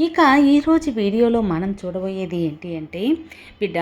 ఇక ఈరోజు వీడియోలో మనం చూడబోయేది ఏంటి అంటే బిడ్డ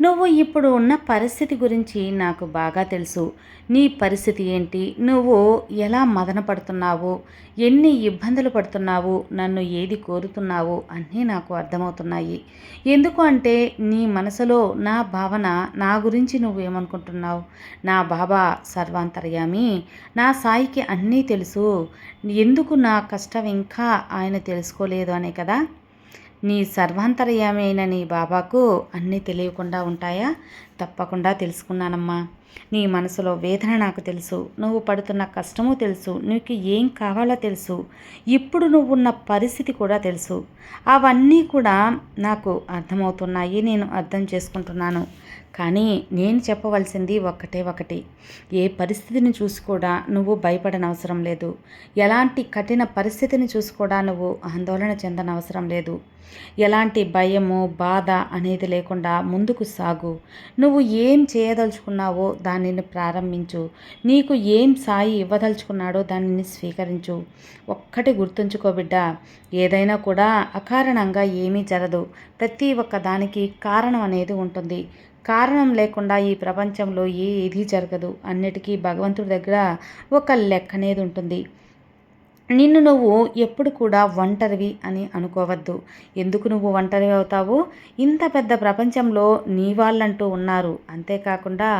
నువ్వు ఇప్పుడు ఉన్న పరిస్థితి గురించి నాకు బాగా తెలుసు. నీ పరిస్థితి ఏంటి? నువ్వు ఎలా మదన పడుతున్నావు? ఎన్ని ఇబ్బందులు పడుతున్నావు? నన్ను ఏది కోరుతున్నావు? అన్నీ నాకు అర్థమవుతున్నాయి. ఎందుకు అంటే నీ మనసులో నా భావన నా గురించి నువ్వు ఏమనుకుంటున్నావు? నా బాబా సర్వాంతర్యామి నా సాయికి అన్నీ తెలుసు. ఎందుకు నా కష్టం ఇంకా ఆయన తెలుసుకోలేదు అనే కదా నీ సర్వాంతర్యామి అయిన నీ బాబాకు అన్నీ తెలియకుండా ఉంటాయా? తప్పకుండా తెలుసుకున్నానమ్మా. నీ మనసులో వేదన నాకు తెలుసు. నువ్వు పడుతున్న కష్టము తెలుసు. నీకు ఏం కావాలో తెలుసు. ఇప్పుడు నువ్వున్న పరిస్థితి కూడా తెలుసు. అవన్నీ కూడా నాకు అర్థమవుతున్నాయి. నేను అర్థం చేసుకుంటున్నాను. కానీ నేను చెప్పవలసింది ఒక్కటే ఒకటి. ఏ పరిస్థితిని చూసి కూడా నువ్వు భయపడనవసరం లేదు. ఎలాంటి కఠిన పరిస్థితిని చూసి కూడా నువ్వు ఆందోళన చెందనవసరం లేదు. ఎలాంటి భయము బాధ అనేది లేకుండా ముందుకు సాగు. నువ్వు ఏం చేయదలుచుకున్నావో దానిని ప్రారంభించు. నీకు ఏం సాయి ఇవ్వదలుచుకున్నాడో దానిని స్వీకరించు. ఒక్కటి గుర్తుంచుకోబిడ్డ ఏదైనా కూడా అకారణంగా ఏమీ జరదు. ప్రతి ఒక్క దానికి కారణం అనేది ఉంటుంది. కారణం లేకుండా ఈ ప్రపంచంలో ఏది జరగదు. అన్నిటికీ భగవంతుడి దగ్గర ఒక లెక్క అనేది ఉంటుంది. నిన్ను నువ్వు ఎప్పుడు కూడా ఒంటరివి అని అనుకోవద్దు. ఎందుకు నువ్వు ఒంటరి అవుతావు? ఇంత పెద్ద ప్రపంచంలో నీ వాళ్ళంటూ ఉన్నారు. అంతేకాకుండా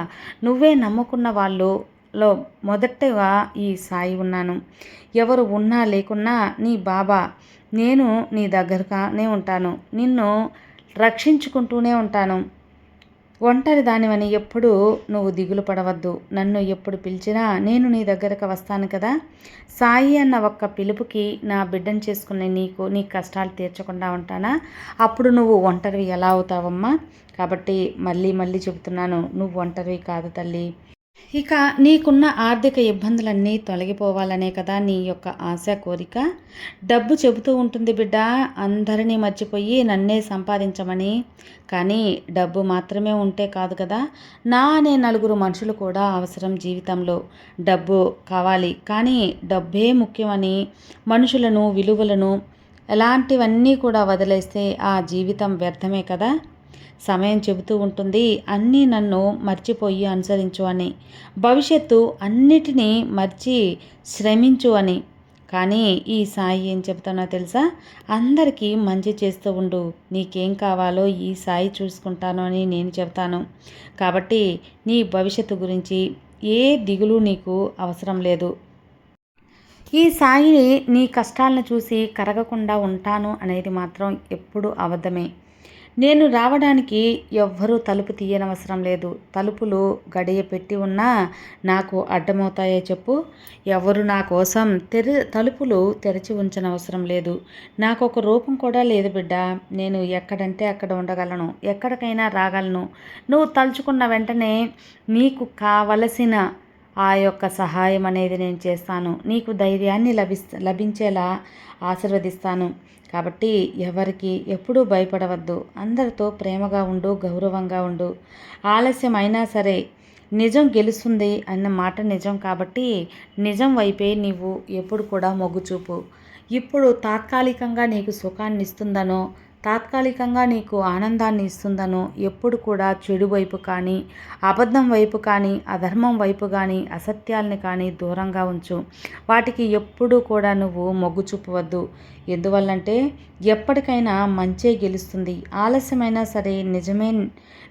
నువ్వే నమ్ముకున్న వాళ్ళు లో మొదటగా ఈ సాయి ఉన్నాను. ఎవరు ఉన్నా లేకున్నా నీ బాబా నేను నీ దగ్గరగానే ఉంటాను. నిన్ను రక్షించుకుంటూనే ఉంటాను. ఒంటరి దానివని ఎప్పుడు నువ్వు దిగులు పడవద్దు. నన్ను ఎప్పుడు పిలిచినా నేను నీ దగ్గరకు వస్తాను కదా. సాయి అన్న ఒక్క పిలుపుకి నా బిడ్డను చేసుకునే నీకు నీ కష్టాలు తీర్చకుండా ఉంటానా? అప్పుడు నువ్వు ఒంటరివి ఎలా అవుతావమ్మా? కాబట్టి మళ్ళీ మళ్ళీ చెబుతున్నాను నువ్వు ఒంటరివి కాదు తల్లి. ఇక నీకున్న ఆర్థిక ఇబ్బందులన్నీ తొలగిపోవాలనే కదా నీ యొక్క ఆశ కోరిక? డబ్బు చెబుతూ ఉంటుంది బిడ్డ అందరినీ మర్చిపోయి నన్నే సంపాదించమని. కానీ డబ్బు మాత్రమే ఉంటే కాదు కదా నా అనే నలుగురు మనుషులు కూడా అవసరం జీవితంలో. డబ్బు కావాలి కానీ డబ్బే ముఖ్యమని మనుషులను విలువలను ఎలాంటివన్నీ కూడా వదిలేస్తే ఆ జీవితం వ్యర్థమే కదా? సమయం చెబుతూ ఉంటుంది అన్నీ నన్ను మర్చిపోయి అనుసరించు అని. భవిష్యత్తు అన్నిటినీ మర్చి శ్రమించు అని. కానీ ఈ సాయి ఏం చెప్తానో తెలుసా? అందరికీ మంచి చేస్తూ ఉండు. నీకేం కావాలో ఈ సాయి చూసుకుంటాను అని నేను చెప్తాను కాబట్టి నీ భవిష్యత్తు గురించి ఏ దిగులు నీకు అవసరం లేదు. ఈ సాయి నీ కష్టాలను చూసి కరగకుండా ఉంటాను అనేది మాత్రం ఎప్పుడు అబద్ధమే. నేను రావడానికి ఎవ్వరూ తలుపు తీయనవసరం లేదు. తలుపులు గడియ పెట్టి ఉన్నా నాకు అడ్డమవుతాయో చెప్పు. ఎవరు నా కోసం తెరి తలుపులు తెరిచి ఉంచనవసరం లేదు. నాకు ఒక రూపం కూడా లేదు బిడ్డ. నేను ఎక్కడంటే అక్కడ ఉండగలను. ఎక్కడికైనా రాగలను. నువ్వు తలుచుకున్న వెంటనే నీకు కావలసిన ఆ యొక్క సహాయం అనేది నేను చేస్తాను. నీకు ధైర్యాన్ని లభిస్త లభించేలా ఆశీర్వదిస్తాను. కాబట్టి ఎవరికి ఎప్పుడూ భయపడవద్దు. అందరితో ప్రేమగా ఉండు గౌరవంగా ఉండు. ఆలస్యం అయినా సరే నిజం గెలుస్తుంది అన్న మాట నిజం కాబట్టి నిజం వైపే నీవు ఎప్పుడు కూడా మొగ్గు చూపు ఇప్పుడు తాత్కాలికంగా నీకు సుఖాన్ని ఇస్తుందనో తాత్కాలికంగా నీకు ఆనందాన్ని ఇస్తుందనో ఎప్పుడు కూడా చెడు వైపు కానీ అబద్ధం వైపు కానీ అధర్మం వైపు కానీ అసత్యాలని కానీ దూరంగా ఉంచు. వాటికి ఎప్పుడూ కూడా నువ్వు మొగ్గు చూపవద్దు ఎందువల్లంటే ఎప్పటికైనా మంచే గెలుస్తుంది. ఆలస్యమైనా సరే నిజమే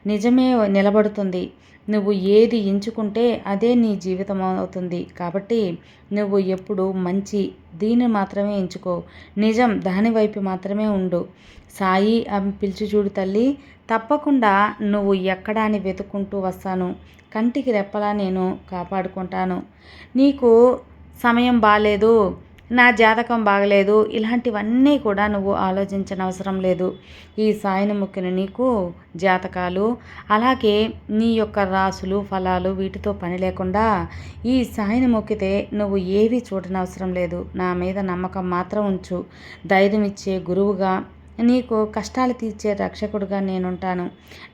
నిజమే నిలబడుతుంది. నువ్వు ఏది ఎంచుకుంటే అదే నీ జీవితం అవుతుంది. కాబట్టి నువ్వు ఎప్పుడు మంచి దీన్ని మాత్రమే ఎంచుకో. నిజం దానివైపు మాత్రమే ఉండు. సాయి అని పిలిచి చూడు తల్లి. తప్పకుండా నువ్వు ఎక్కడా అని వెతుక్కుంటూ వస్తాను. కంటికి రెప్పలా నేను కాపాడుకుంటాను. నీకు సమయం బాగాలేదు నా జాతకం బాగలేదు ఇలాంటివన్నీ కూడా నువ్వు ఆలోచించనవసరం లేదు. ఈ సాయిని మొక్కిన నీకు జాతకాలు అలాగే నీ యొక్క రాసులు ఫలాలు వీటితో పని లేకుండా ఈ సాయిని మొక్కితే నువ్వు ఏవి చూడనవసరం లేదు. నా మీద నమ్మకం మాత్రం ఉంచు. ధైర్యం ఇచ్చే గురువుగా నీకు కష్టాలు తీర్చే రక్షకుడుగా నేనుంటాను.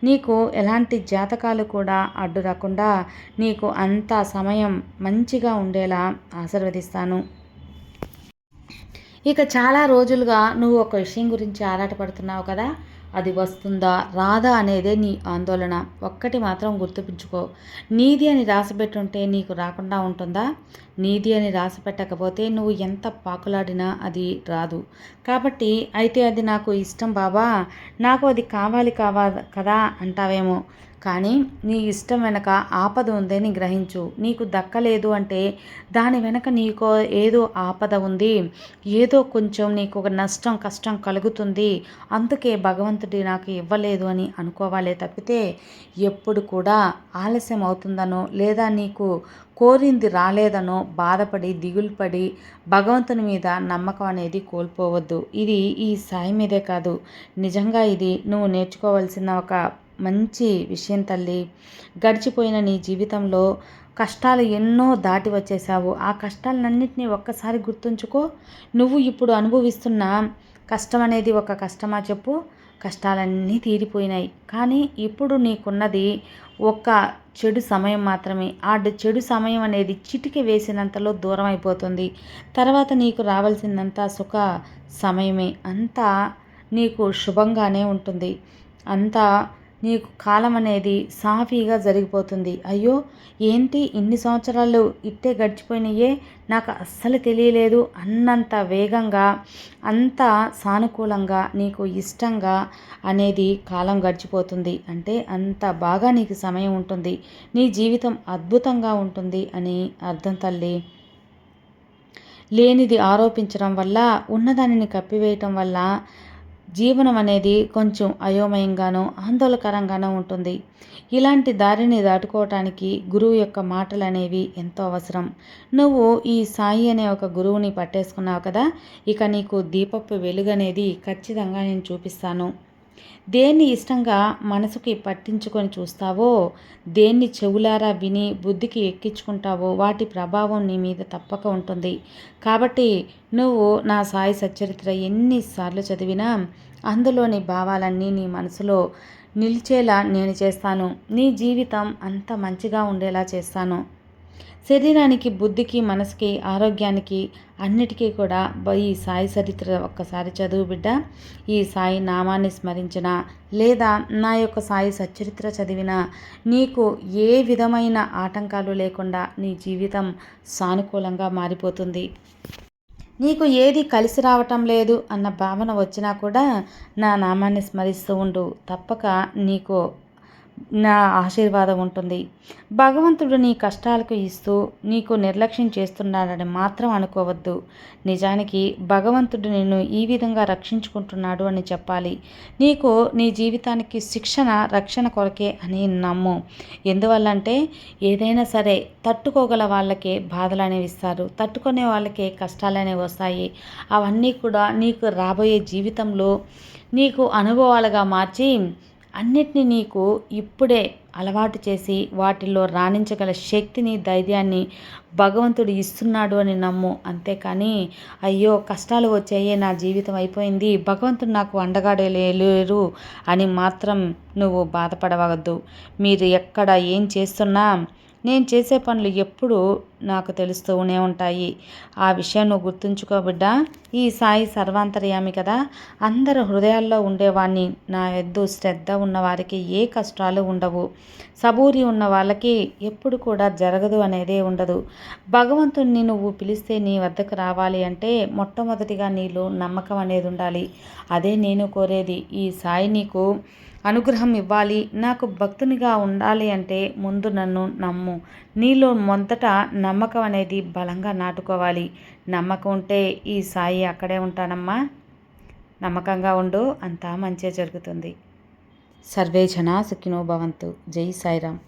నీకు ఎలాంటి జాతకాలు కూడా అడ్డు రాకుండా నీకు అంత సమయం మంచిగా ఉండేలా ఆశీర్వదిస్తాను. ఇక చాలా రోజులుగా నువ్వు ఒక విషయం గురించి ఆరాటపడుతున్నావు కదా? అది వస్తుందా? రాదా అనేదే నీ ఆందోళన. ఒక్కటి మాత్రం గుర్తుపించుకో నీది అని రాసిపెట్టుంటే నీకు రాకుండా ఉంటుందా? నీది అని రాసి పెట్టకపోతే నువ్వు ఎంత పాకులాడినా అది రాదు. కాబట్టి అయితే అది నాకు ఇష్టం బాబా. నాకు అది కావాలి కావా కదా అంటావేమో. కానీ నీ ఇష్టం వెనక ఆపద ఉందని గ్రహించు. నీకు దక్కలేదు అంటే దాని వెనక నీకు ఏదో ఆపద ఉంది. ఏదో కొంచెం నీకు ఒక నష్టం కష్టం కలుగుతుంది. అందుకే భగవంతుడి నాకు ఇవ్వలేదు అని అనుకోవాలే తప్పితే ఎప్పుడు కూడా ఆలస్యం అవుతుందనో లేదా నీకు కోరింది రాలేదనో బాధపడి దిగులుపడి భగవంతుని మీద నమ్మకం అనేది కోల్పోవద్దు. ఇది ఈ సాయి మీదే కాదు. నిజంగా ఇది నువ్వు నేర్చుకోవాల్సిన ఒక మంచి విషయం తల్లి. గడిచిపోయిన నీ జీవితంలో కష్టాలు ఎన్నో దాటి వచ్చేసావు ఆ కష్టాలన్నింటినీ ఒక్కసారి గుర్తుంచుకో. నువ్వు ఇప్పుడు అనుభవిస్తున్న కష్టం అనేది ఒక కష్టమా చెప్పు. కష్టాలన్నీ తీరిపోయినాయి. కానీ ఇప్పుడు నీకున్నది ఒక చెడు సమయం మాత్రమే. ఆ చెడు సమయం అనేది చిటికి వేసినంతలో దూరం అయిపోతుంది తర్వాత నీకు రావాల్సిందంతా సుఖ సమయమే. అంతా నీకు శుభంగానే ఉంటుంది. అంతా నీకు కాలం అనేది సాఫీగా జరిగిపోతుంది. అయ్యో ఏంటి ఇన్ని సంవత్సరాలు ఇట్టే గడిచిపోయినాయే? నాకు అస్సలు తెలియలేదు. అన్నంత వేగంగా అంత సానుకూలంగా నీకు ఇష్టంగా అనేది కాలం గడిచిపోతుంది. అంటే అంత బాగా నీకు సమయం ఉంటుంది. నీ జీవితం అద్భుతంగా ఉంటుంది అని అర్థం తల్లి. లేనిది ఆరోపించడం వల్ల ఉన్నదానిని కప్పివేయటం వల్ల జీవనం అనేది కొంచెం అయోమయంగానో ఆందోళనకరంగానో ఉంటుంది. ఇలాంటి దారిని దాటుకోవటానికి గురువు యొక్క మాటలు అనేవి ఎంతో అవసరం. నువ్వు ఈ సాయి అనే ఒక గురువుని పట్టేసుకున్నావు కదా ఇక నీకు దీపపు వెలుగు అనేది ఖచ్చితంగా నేను చూపిస్తాను. దేన్ని ఇష్టంగా మనసుకి పట్టించుకొని చూస్తావో దేన్ని చెవులారా విని బుద్ధికి ఎక్కించుకుంటావో వాటి ప్రభావం నీ మీద తప్పక ఉంటుంది. కాబట్టి నువ్వు నా సాయి సచ్చరిత్ర ఎన్నిసార్లు చదివినా అందులోని భావాలన్నీ నీ మనసులో నిలిచేలా నేను చేస్తాను. నీ జీవితం అంత మంచిగా ఉండేలా చేస్తాను. శరీరానికి బుద్ధికి మనసుకి ఆరోగ్యానికి అన్నిటికీ కూడా ఈ సాయి చరిత్ర ఒక్కసారి చదువు బిడ్డ. ఈ సాయి నామాన్ని స్మరించిన లేదా నా యొక్క సాయి సచరిత్ర చదివిన నీకు ఏ విధమైన ఆటంకాలు లేకుండా నీ జీవితం సానుకూలంగా మారిపోతుంది? నీకు ఏది కలిసి రావటం లేదు అన్న భావన వచ్చినా కూడా నా నామాన్ని స్మరిస్తూ ఉండు. తప్పక నీకు నా ఆశీర్వాదం ఉంటుంది. భగవంతుడు నీ కష్టాలకు ఇస్తూ నీకు నిర్లక్ష్యం చేస్తున్నాడని మాత్రం అనుకోవద్దు. నిజానికి భగవంతుడు నిన్ను ఈ విధంగా రక్షించుకుంటున్నాడు అని చెప్పాలి. నీకు నీ జీవితానికి శిక్షణ రక్షణ కొరకే అని నమ్ము. ఎందువల్లంటే ఏదైనా సరే తట్టుకోగల వాళ్ళకే బాధలు అనేవి ఇస్తారు. తట్టుకునే వాళ్ళకే కష్టాలు అనేవి వస్తాయి. అవన్నీ కూడా నీకు రాబోయే జీవితంలో నీకు అనుభవాలుగా మార్చి అన్నిటినీ నీకు ఇప్పుడే అలవాటు చేసి వాటిల్లో రాణించగల శక్తిని ధైర్యాన్ని భగవంతుడు ఇస్తున్నాడు అని నమ్ము. అంతేకాని అయ్యో కష్టాలు వచ్చాయే నా జీవితం అయిపోయింది భగవంతుడు నాకు అండగాడే లేరు అని మాత్రం నువ్వు బాధపడవద్దు. మీరు ఎక్కడ ఏం చేస్తున్నా నేను చేసే పనులు ఎప్పుడూ నాకు తెలుస్తూనే ఉంటాయి. ఆ విషయం నువ్వు గుర్తుంచుకో బిడ్డ. ఈ సాయి సర్వాంతర్యామి కదా. అందరు హృదయాల్లో ఉండేవాడిని నా ఎద్దు శ్రద్ధ ఉన్నవారికి ఏ కష్టాలు ఉండవు. సబూరి ఉన్న వాళ్ళకి ఎప్పుడు కూడా జరగదు అనేదే ఉండదు. భగవంతుణ్ణి నువ్వు పిలిస్తే నీ వద్దకు రావాలి అంటే మొట్టమొదటిగా నీలో నమ్మకం అనేది ఉండాలి. అదే నేను కోరేది. ఈ సాయి నీకు అనుగ్రహం ఇవ్వాలి. నాకు భక్తునిగా ఉండాలి అంటే ముందు నన్ను నమ్ము. నీలో మొదట నమ్మకం అనేది బలంగా నాటుకోవాలి. నమ్మకం ఉంటే ఈ సాయి అక్కడే ఉంటానమ్మా. నమ్మకంగా ఉండు అంతా మంచిగా జరుగుతుంది. సర్వే జనా సుఖినో భవంతు. జై సాయిరామ్.